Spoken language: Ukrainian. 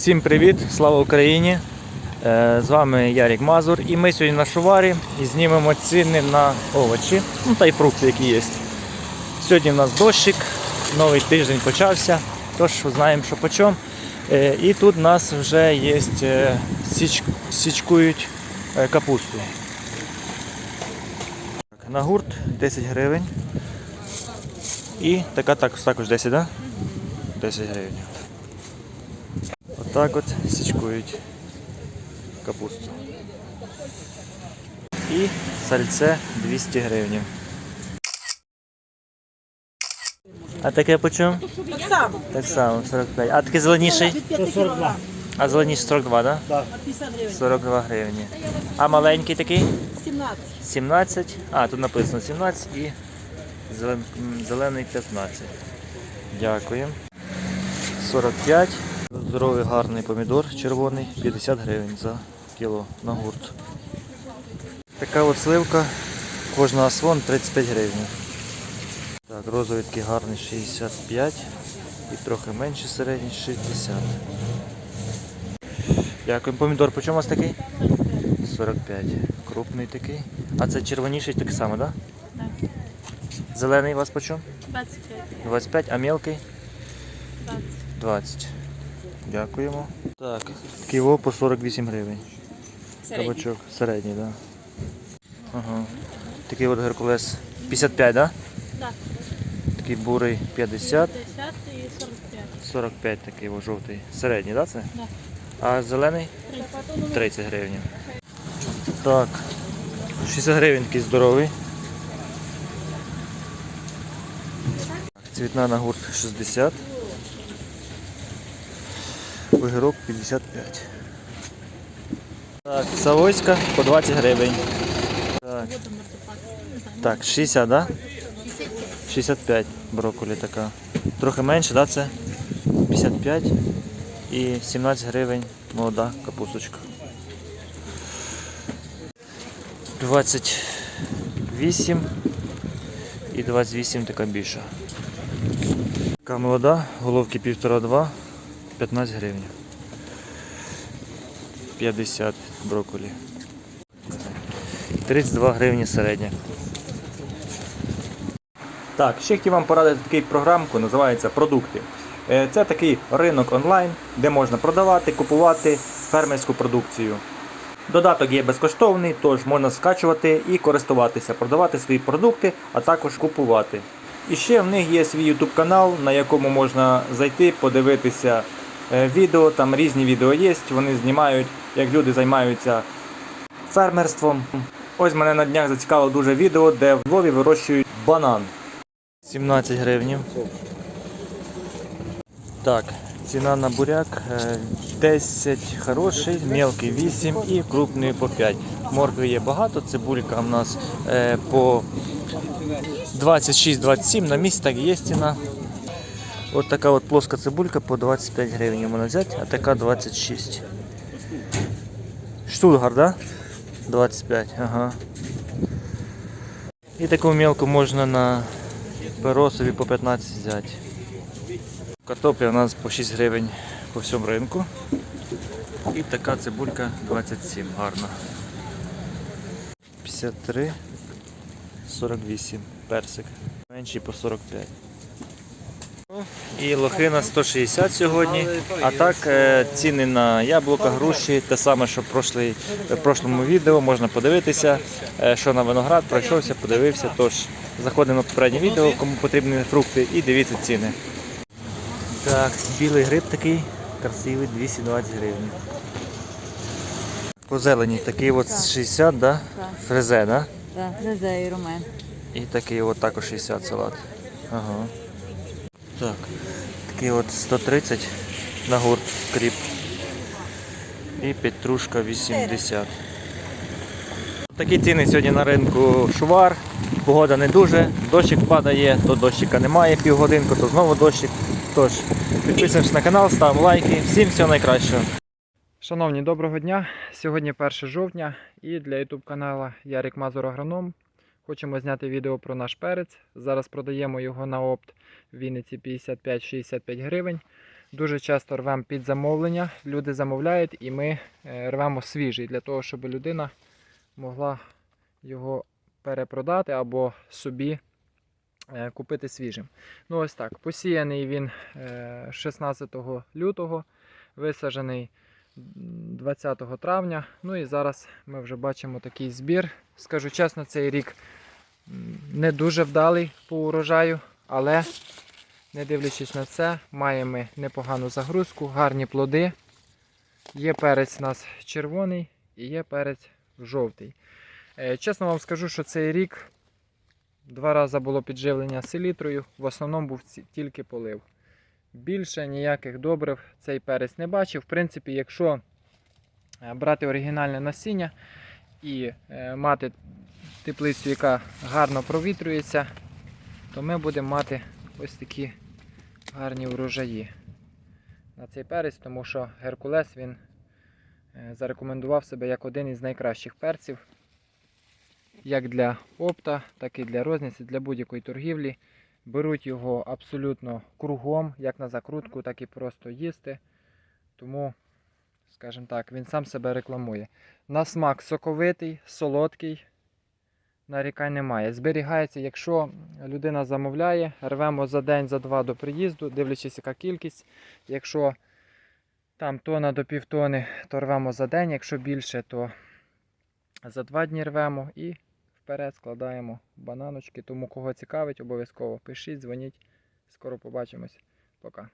Всім привіт, слава Україні! Е, З вами Ярік Мазур і ми сьогодні на шуварі і знімемо ціни на овочі, ну та й фрукти, які є. Сьогодні в нас дощик, новий тиждень почався, тож знаємо, що по чому. Е, І тут у нас вже є е, січ, січкують капусту. На гурт 10 гривень. І така також 10, так? Да? 10 гривень. Отак от січкують капусту. І сальце 200 гривень. А таке по чому? Так само. Так само, 45. А таке зеленіший? 42. А зеленіший 42, так? Да? 50 гривень. 42 гривні. А маленький такий? 17. 17. А, тут написано 17 і зелений 15. Дякую. 45. Здоровий гарний помідор червоний, 50 гривень за кіло на гурт. Така от сливка, кожна асвон 35 гривень. Так, розовий такий гарний 65 і трохи менший середній 60. Дякую. Помідор по чому у вас такий? 45. Крупний такий. А це червоніший такий самий, так? Да? Так. Зелений у вас по чому? 25, 25, а мелкий? 20. 20. Дякуємо. Так, ківо по 48 гривень. Кабачок середній, так. Да. Ага. Такий от Геркулес 55, так? Да? Так. Такий бурий 50, 50 і 45. 45 такий о, жовтий. Середній, так це? Да. А зелений 30. 30 гривень. Так. 60 гривень такий здоровий. Цвітна на гурт 60. Огірок 55. Так, Савойська по 20 гривень. Так, так 60, да? 65 брокколі така. Трохи менше, да, це? 55 і 17 гривень молода капусточка. 28 і 28 така більша. Така молода, головки 1,5-2, 15 гривень. 50 брокколі. 32 гривні середня. Так, ще хотів вам порадити таку програмку, називається Продукти. Е, Це такий ринок онлайн, де можна продавати, купувати фермерську продукцію. Додаток є безкоштовний, тож можна скачувати і користуватися, продавати свої продукти, а також купувати. І ще в них є свій YouTube канал, на якому можна зайти, подивитися відео. Там різні відео є. Вони знімають, як люди займаються фермерством. Ось мене на днях зацікавило дуже відео, де в Львові вирощують банан. 17 гривень. Так, ціна на буряк е, 10 хороший, мелкий 8 і крупний по 5. Моркви є багато, цибулька в нас е, по 26-27 на місці так є ціна. От така от плоска цибулька по 25 гривень можна взяти, а така 26. Штутгар, да? 25, ага. І таку мелку можна на перо по 15 взяти. Картопля у нас по 6 гривень по всьому ринку. І така цибулька 27, гарна. 53, 48, персик. Менший по 45. І лохина 160 сьогодні. А так е, ціни на яблука, груші, те саме, що в в прошлому відео можна подивитися, е, що на виноград пройшовся, подивився. Тож заходимо на попереднє відео, кому потрібні фрукти, і дивіться ціни. Так, білий гриб такий красивий, 220 гривень. По зелені такий от 60, да? Фрезе, да? Так, Резе і Ромен. І такий от також 60 салат. Ага. Так. Такий от 130 на гурт кріп. І петрушка 80. Такі ціни сьогодні на ринку шувар. Погода не дуже, дощик падає, то дощика немає півгодинку, то знову дощик. Тож, підписуємось на канал, ставимо лайки. Всім всього найкращого. Шановні, доброго дня! Сьогодні 1 жовтня і для YouTube канала Ярик Мазур Агроном хочемо зняти відео про наш перець. Зараз продаємо його на опт в Вінниці 55-65 гривень. Дуже часто рвемо під замовлення. Люди замовляють і ми е, рвемо свіжий для того, щоб людина могла його перепродати або собі е, купити свіжим. Ну ось так. Посіяний він е, 16 лютого, висаджений 20 травня. Ну і зараз ми вже бачимо такий збір. Скажу чесно, цей рік не дуже вдалий по урожаю, але не дивлячись на це, маємо непогану загрузку, гарні плоди. Є перець у нас червоний і є перець жовтий. Е, Чесно вам скажу, що цей рік два рази було підживлення селітрою, в основному був тільки полив. Більше ніяких добрив цей перець не бачив. В принципі, якщо е, брати оригінальне насіння і е, мати теплицю, яка гарно провітрюється, то ми будемо мати ось такі гарні урожаї на цей перець, тому що Геркулес він е, зарекомендував себе як один із найкращих перців, як для опта, так і для розниці, для будь-якої торгівлі. Беруть його абсолютно кругом, як на закрутку, так і просто їсти. Тому, скажімо так, він сам себе рекламує. На смак соковитий, солодкий, нарікань немає. Зберігається, якщо людина замовляє, рвемо за день, за два до приїзду, дивлячись, яка кількість. Якщо там тона до півтони, то рвемо за день, якщо більше, то за два дні рвемо і вперед складаємо бананочки. Тому кого цікавить, обов'язково пишіть, дзвоніть. Скоро побачимось. Пока.